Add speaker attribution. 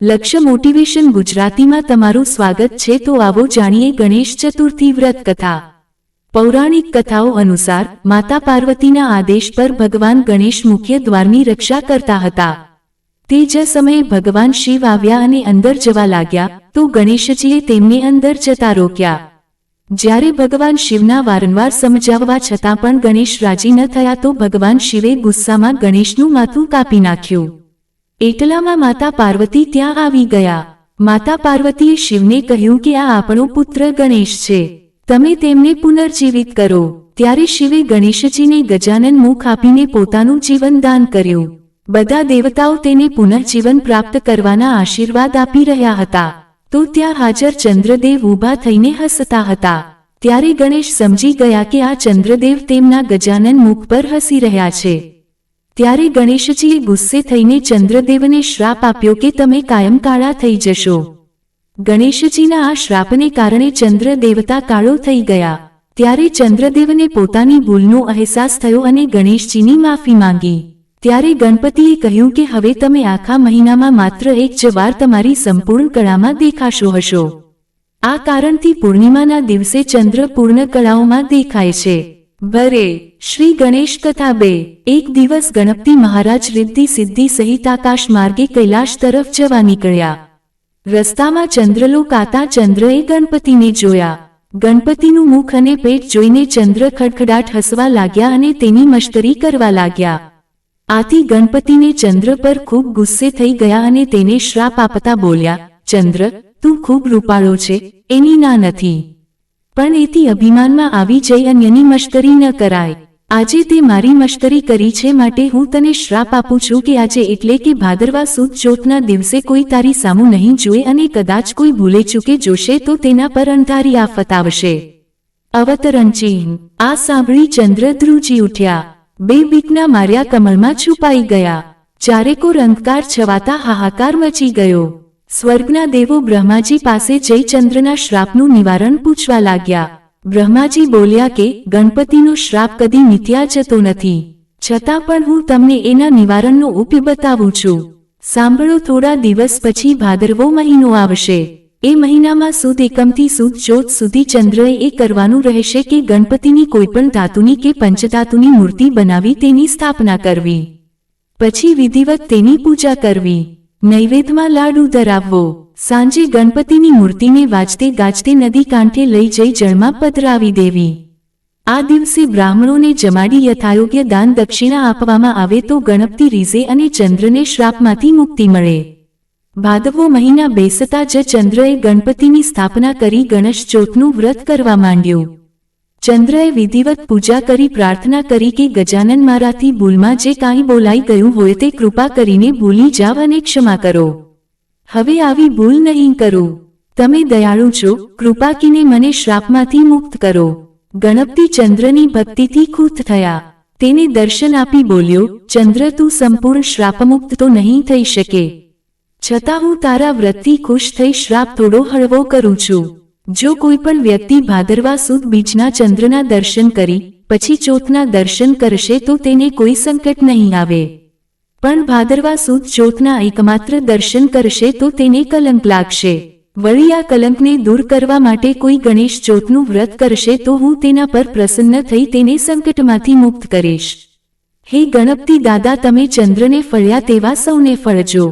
Speaker 1: લક્ષ્ય મોટિવેશન ગુજરાતીમાં તમારું સ્વાગત છે તો આવો જાણીએ ગણેશ ચતુર્થી વ્રત કથા. પૌરાણિક કથાઓ અનુસાર માતા પાર્વતીના આદેશ પર ભગવાન ગણેશ મુખ્ય દ્વારની રક્ષા કરતા હતા. તે જ સમયે ભગવાન શિવ આવ્યા અને અંદર જવા લાગ્યા તો ગણેશજીએ તેમને અંદર જતા રોક્યા. જ્યારે ભગવાન શિવના વારંવાર સમજાવવા છતાં પણ ગણેશ રાજી ન થયા તો ભગવાન શિવે ગુસ્સામાં ગણેશનું માથું કાપી નાખ્યું. એટલામાં માતા પાર્વતી ત્યાં આવી ગયા. માતા પાર્વતીએ શિવને કહ્યું કે આ આપણો પુત્ર ગણેશ છે. તમે તેમને પુનર્જીવિત કરો. ત્યારે શિવે ગણેશજીને ગજાનન મુખ આપીને પોતાનું જીવન દાન કર્યું. બધા દેવતાઓ તેને પુનર્જીવન પ્રાપ્ત કરવાના આશીર્વાદ આપી રહ્યા હતા. તો ત્યાં હાજર ચંદ્રદેવ ઊભા થઈને હસતા હતા. ત્યારે ગણેશ સમજી ગયા કે આ ચંદ્રદેવ તેમના ગજાનન મુખ પર હસી રહ્યા છે. ત્યારે ગણેશજીએ ગુસ્સે થઈને ચંદ્રદેવને શ્રાપ આપ્યો કે તમે કાયમ કાળા થઈ જશો. ગણેશજીના આ શ્રાપને કારણે ચંદ્ર દેવતા કાળો થઈ ગયા. ત્યારે ચંદ્રદેવને પોતાની ભૂલનો અહેસાસ થયો અને ગણેશજીની માફી માંગી. ત્યારે ગણપતિએ કહ્યું કે હવે તમે આખા મહિનામાં માત્ર એક જ વાર તમારી સંપૂર્ણ કળામાં દેખાશો હશો. આ કારણથી પૂર્ણિમાના દિવસે ચંદ્ર પૂર્ણ કળાઓમાં દેખાય છે. ભરે શ્રી ગણેશ કથા બે, એક દિવસ ગણપતિ મહારાજ રિદ્ધિ સિદ્ધિ સહિત આકાશ માર્ગે કૈલાશ તરફ જવા નીકળ્યા. રસ્તામાં ચંદ્રલોક આતા ચંદ્રએ ગણપતિને જોયા. ગણપતિનું મુખ અને પેટ જોઈને ચંદ્ર ખડખડાટ હસવા લાગ્યા અને તેની મશ્કરી કરવા લાગ્યા. આથી ગણપતિને ચંદ્ર પર ખૂબ ગુસ્સે થઈ ગયા અને તેને શ્રાપ આપતા બોલ્યા, ચંદ્ર, તું ખૂબ રૂપાળો છે, એની ના નથી. પણ એથી અભિમાનમાં આવી જઈ અન્યની મશ્કરી ન કરાય. આજે તે મારી મશ્કરી કરી છે માટે હું તને શ્રાપ આપું છું કે આજે એટલે કે ભાદરવા સુદ ચોથના દિવસે કોઈ તારી સામું નહીં જોએ અને કદાચ કોઈ ભૂલે ચૂકે જોશે તો તેના પર અંધારી આફત આવશે. અવતરણ ચિહ્ન. આ સાંભળી ચંદ્ર ધ્રુજી ઉઠ્યા. બે બીકના માર્યા કમળમાં છુપાઈ ગયા. ચારેકો અંધકાર છવાતા હાહાકાર મચી ગયો. સ્વર્ગના દેવો બ્રહ્માજી પાસે જઈ ચંદ્રના શ્રાપનું નિવારણ પૂછવા લાગ્યા. બ્રહ્માજી બોલ્યા કે, ગણપતિનો શ્રાપ કદી નીત્યા જતો નથી. છતાં પણ હું તમને એના નિવારણનો ઉપાય બતાવું છું. સાંભળો, થોડા દિવસ પછી ભાદરવો મહિનો આવશે. એ મહિનામાં સુદ એકમથી સુદ ચોથ સુધી ચંદ્રએ એ કરવાનું રહેશે કે ગણપતિની કોઈપણ ધાતુની કે પંચધાતુની મૂર્તિ બનાવી તેની સ્થાપના કરવી. પછી વિધિવત તેની પૂજા કરવી. નૈવેદ્યમાં લાડુ ધરાવવો. સાંજે ગણપતિની મૂર્તિને વાજતે ગાજતે નદી કાંઠે લઈ જઈ જળમાં પધરાવી દેવી. આ દિવસે બ્રાહ્મણોને જમાડી યથાયોગ્ય દાન દક્ષિણા આપવામાં આવે તો ગણપતિ રીઝે અને ચંદ્રને શ્રાપમાંથી મુક્તિ મળે. ભાદવો મહિના બેસતા જ ચંદ્રએ ગણપતિની સ્થાપના કરી ગણેશ ચોથનું વ્રત કરવા માંડ્યું. ચંદ્રએ વિધિવત પૂજા કરી પ્રાર્થના કરી કે ગજાનન મારાથી ભૂલમાં જે કાંઈ બોલાઈ ગયું હોય તે કૃપા કરીને ભૂલી જાવ અને ક્ષમા કરો. હવે આવી ભૂલ નહીં કરો. તમે દયાળુ છો, કૃપા કીને મને શ્રાપમાંથી મુક્ત કરો. ગણપતિ ચંદ્રની ભક્તિથી ખુશ થયા. તેને દર્શન આપી બોલ્યો, ચંદ્ર તું સંપૂર્ણ શ્રાપમુક્ત તો નહીં થઈ શકે. છતાં હું તારા વ્રતથી ખુશ થઈ શ્રાપ થોડો હળવો કરું છું. જો કોઈ પણ વ્યક્તિ ભાદરવા સુદ બીજના ચંદ્રના દર્શન કરી, પછી ચોથના દર્શન કરશે તો તેને કોઈ સંકટ નહીં આવે. પણ ભાદરવા સુદ ચોથના એકમાત્ર દર્શન કરશે તો તેને કલંક લાગશે. વળી આ કલંકને દૂર કરવા માટે કોઈ ગણેશ ચોથનું વ્રત કરશે તો હું તેના પર પ્રસન્ન થઈ તેને સંકટમાંથી મુક્ત કરીશ. હે ગણપતિ દાદા, તમે ચંદ્રને ફળ્યા તેવા સૌને ફળજો.